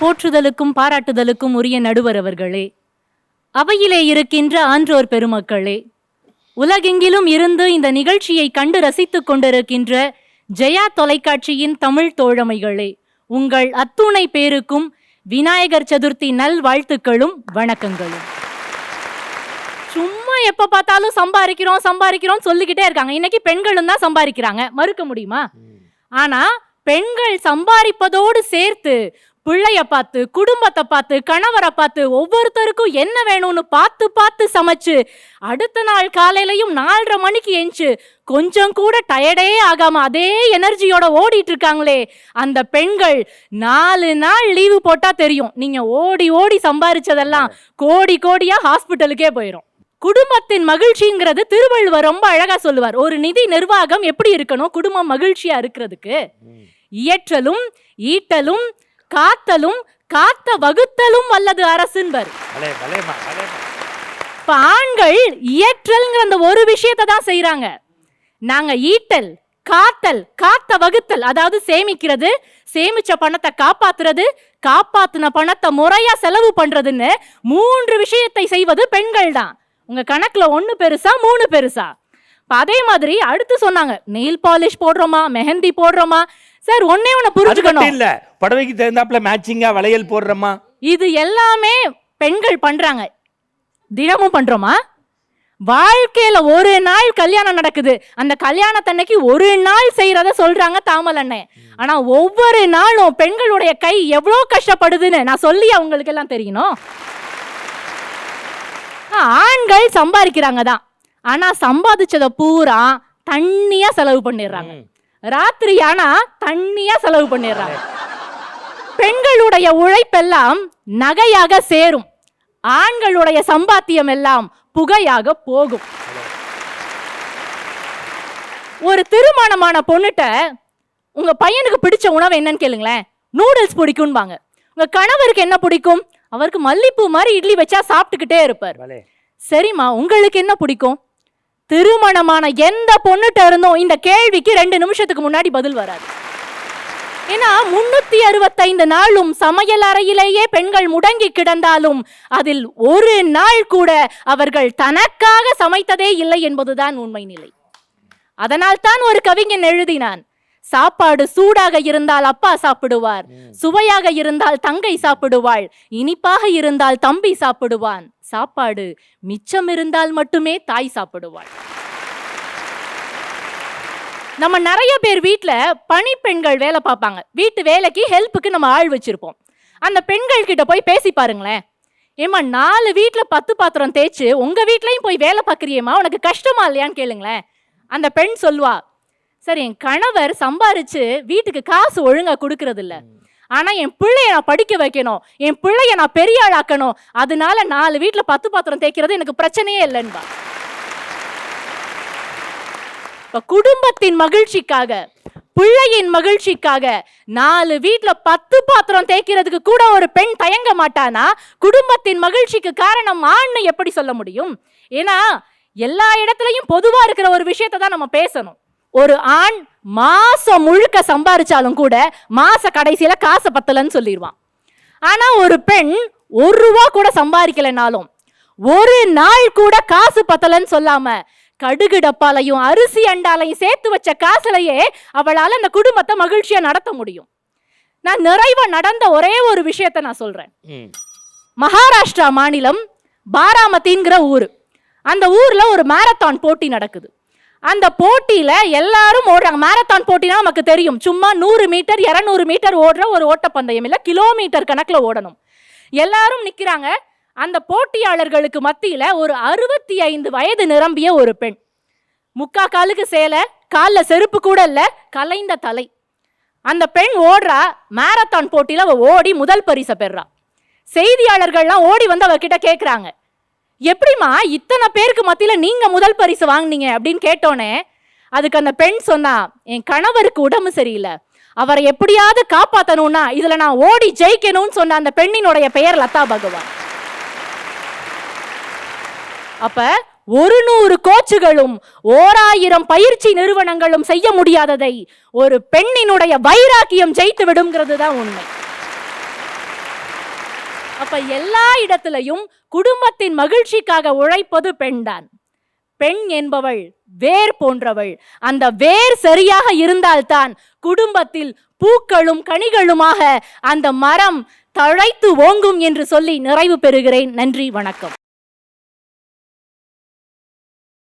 போற்றுதலுக்கும் பாராட்டுதலுக்கும் உரிய நடுவர் அவர்களே. அவையிலே இருக்கின்ற ஆன்றோர் பெருமக்களே உலகெங்கிலும் இருந்து இந்த நிகழ்ச்சியை கண்டு ரசித்துக் கொண்டிருக்கின்ற ஜெயா தொலைக்காட்சியின் தமிழ் தோழமைகளே உங்கள் அத்துணை பேருக்கும் விநாயகர் சதுர்த்தி நல் வாழ்த்துக்களும் வணக்கங்களும். சும்மா எப்ப பார்த்தாலும் சம்பாதிக்கிறோம் சம்பாதிக்கிறோம் சொல்லிக்கிட்டே இருக்காங்க. இன்னைக்கு பெண்களும் தான் சம்பாதிக்கிறாங்க மறுக்க முடியுமா? ஆனா பெண்கள் சம்பாதிப்பதோடு சேர்த்து பிள்ளைய பார்த்து குடும்பத்தை பார்த்து கணவரை பார்த்து ஒவ்வொருத்தருக்கும் என்ன வேணும்னு பார்த்து பார்த்து சமைச்சு அடுத்த நாள் காலையிலயும் நாலரை மணிக்கு எஞ்சி கொஞ்சம் கூட டயர்டே ஆகாம அதே எனர்ஜியோட ஓடிட்டு இருக்காங்களே. அந்த பெண்கள் நாலு நாள் லீவு போட்டா தெரியும். நீங்க ஓடி ஓடி சம்பாரிச்சதெல்லாம் கோடி கோடியா ஹாஸ்பிட்டலுக்கே போயிடும் குடும்பத்தின் மகிழ்ச்சிங்கிறது திருவள்ளுவர் ரொம்ப அழகா சொல்லுவார். ஒரு நிதி நிர்வாகம் எப்படி இருக்கணும்? குடும்பம் மகிழ்ச்சியா இருக்கிறதுக்கு. இயற்றலும் ஈட்டலும் காத்தலும் காத்த வகுத்தலும் வல்லது அரசுன்பர். இப்ப ஆண்கள் இயற்றல்ங்கிற அந்த ஒரு விஷயத்தை தான் செய்றாங்க. நாங்க ஈட்டல் காத்தல் காத்த வகுத்தல் அதாவது சேமிக்கிறது சேமிச்ச பணத்தை காப்பாத்துறது காப்பாத்துன பணத்தை முறையா செலவு பண்றதுன்னு மூன்று விஷயத்தை செய்வது பெண்கள் தான். உங்க கணக்குல ஒண்ணு பெருசா மூணு பெருசா. அதே மாதிரி அடுத்து சொன்னாங்க நெயில் பாலிஷ் போடுறோமா மெஹந்தி போடுறோமா சார் ஒன்னே மட்டும் புரிஞ்சுக்கணும். இல்ல புடவைக்கு தகுந்தாப்புல மேட்சிங்கா வளையல் போடுறோமா? இது எல்லாமே பெண்கள் பண்றாங்க. தினமும் பண்றோமா? வாழ்க்கையில ஒரு நாள் கல்யாணம் நடக்குது. அந்த கல்யாணத்தன்னைக்கு ஒரு நாள் செய்யறத சொல்றாங்க தாமல் அண்ணன் ஆனா ஒவ்வொரு நாளும் பெண்களுடைய கை எவ்வளோ கஷ்டப்படுதுன்னு நான் சொல்லி அவங்களுக்கு எல்லாம் தெரியணும் ஆண்கள் சம்பாதிக்கிறாங்க தான். ஆனா சம்பாதிச்சத பூரா தண்ணியா செலவு பண்ணிடுறாங்க. ராத்திரி ஆனா தண்ணியா செலவு பண்ணிடுறாங்க. பெண்களுடைய உழைப்பெல்லாம் நகையாக சேரும். ஆண்களுடைய சம்பாத்தியம் எல்லாம் புகையாக போகும். ஒரு திருமணமான பொண்ணுட்ட உங்க பையனுக்கு பிடிச்ச உணவு என்னன்னு கேளுங்களேன். நூடுல்ஸ் பிடிக்கும்பாங்க. உங்க கணவருக்கு என்ன பிடிக்கும்? அவருக்கு மல்லிப்பூ மாதிரி இட்லி வச்சா சாப்பிட்டுக்கிட்டே இருப்பார். சரிம்மா உங்களுக்கு என்ன பிடிக்கும்? திருமணமான எந்த பொண்ணுட்ட இருந்தும் இந்த கேள்விக்கு ரெண்டு நிமிஷத்துக்கு முன்னாடி பதில் வராது. ஏன்னா முன்னூத்தி அறுபத்தைந்து நாளும் சமையல் அறையிலேயே பெண்கள் முடங்கி கிடந்தாலும் அதில் ஒரு நாள் கூட அவர்கள் தனக்காக சமைத்ததே இல்லை என்பதுதான் உண்மை நிலை. அதனால் தான் ஒரு கவிஞன் எழுதினான் சாப்பாடு சூடாக இருந்தால் அப்பா சாப்பிடுவார் சுவையாக இருந்தால் தங்கை சாப்பிடுவாள் இனிப்பாக இருந்தால் தம்பி சாப்பிடுவான். சாப்பாடு மிச்சம் இருந்தால் மட்டுமே தாய் சாப்பிடுவாள். நம்ம நிறைய பேர் வீட்ல பணிப்பெண்கள் வேலை பார்ப்பாங்க. வீட்டு வேலைக்கு ஹெல்ப்புக்கு நம்ம ஆள் வச்சிருப்போம். அந்த பெண்கள் கிட்ட போய் பேசி பாருங்களேன். ஏம்மா நாலு வீட்ல பத்து பாத்திரம் தேய்ச்சு உங்க வீட்லயும் போய் வேலை பார்க்குறியேம்மா? உனக்கு கஷ்டமா இல்லையான்னு கேளுங்களேன். அந்த பெண் சொல்லுவா சார் என் கணவர் சம்பாரிச்சு வீட்டுக்கு காசு ஒழுங்கா கொடுக்கறது இல்ல ஆனா என் பிள்ளைய நான் படிக்க வைக்கணும். என் பிள்ளைய நான் பெரிய ஆளாக்கணும். அதனால நாலு வீட்டில் பத்து பாத்திரம் தேய்க்கிறது எனக்கு பிரச்சனையே இல்லைன்பா. இப்ப குடும்பத்தின் மகிழ்ச்சிக்காக பிள்ளையின் மகிழ்ச்சிக்காக நாலு வீட்டில் பத்து பாத்திரம் தேய்க்கிறதுக்கு கூட ஒரு பெண் தயங்க மாட்டானா? குடும்பத்தின் மகிழ்ச்சிக்கு காரணம் ஆண்னு எப்படி சொல்ல முடியும்? ஏன்னா எல்லா இடத்துலயும் பொதுவா இருக்கிற ஒரு விஷயத்தை தான் நம்ம பேசணும். ஒரு ஆண் மாசம் முழுக்க சம்பாரிச்சாலும் கூட மாச கடைசியில காசு பத்தலன்னு சொல்லிடுவான். ஆனா ஒரு பெண் ஒரு ரூபா கூட சம்பாதிக்கலைனாலும் ஒரு நாள் கூட காசு பத்தலன்னு சொல்லாம கடுகு டப்பாலையும் அரிசி அண்டாலையும் சேர்த்து வச்ச காசுலயே அவளால அந்த குடும்பத்தை மகிழ்ச்சியா நடத்த முடியும். நான் நிறைவா நடந்த ஒரே ஒரு விஷயத்த நான் சொல்றேன். மகாராஷ்டிரா மாநிலம் பாராமதிங்கிற ஊர். அந்த ஊர்ல ஒரு மாரத்தான் போட்டி நடக்குது. அந்த போட்டியில் எல்லாரும் ஓடுறாங்க. மேரத்தான் போட்டினா நமக்கு தெரியும். சும்மா நூறு மீட்டர் இரநூறு மீட்டர் ஓடுற ஒரு ஓட்டப்பந்தயம் இல்லை. கிலோமீட்டர் கணக்கில் ஓடணும். எல்லாரும் நிற்கிறாங்க அந்த போட்டியாளர்களுக்கு மத்தியில் ஒரு அறுபத்தி ஐந்து வயது நிரம்பிய ஒரு பெண். முக்கா காலுக்கு சேலை காலில் செருப்பு கூட இல்லை கலைந்த தலை. அந்த பெண் ஓடுறா. மேரத்தான் போட்டியில் அவள் ஓடி முதல் பரிசை பெறா செய்தியாளர்கள்லாம் ஓடி வந்து அவகிட்ட கேட்குறாங்க எப்படிம்மா இத்தனை பேருக்கு மத்தியில் நீங்கள் முதல் பரிசு வாங்குனீங்க அப்படின்னு கேட்டோன்னே அதுக்கு அந்த பெண் சொன்னா என் கணவருக்கு உடம்பு சரியில்லை. அவரை எப்படியாவது காப்பாற்றணும்னா இதில் நான் ஓடி ஜெயிக்கணும்னு சொன்ன அந்த பெண்ணினுடைய பெயர் லதா பகவான். அப்ப ஒரு நூறு கோச்சுகளும் ஓராயிரம் பயிற்சி நிறுவனங்களும் செய்ய முடியாததை ஒரு பெண்ணினுடைய வைராக்கியம் ஜெயித்து விடுங்கிறது தான் உண்மை. அப்ப எல்லா இடத்திலையும் குடும்பத்தின் மகிழ்ச்சிக்காக உழைப்பது பெண்தான் பெண் என்பவள் வேர் போன்றவள். அந்த வேர் சரியாக இருந்தால்தான் குடும்பத்தில் பூக்களும் கனிகளுமாக அந்த மரம் தழைத்து ஓங்கும் என்று சொல்லி நிறைவு பெறுகிறேன். நன்றி வணக்கம்.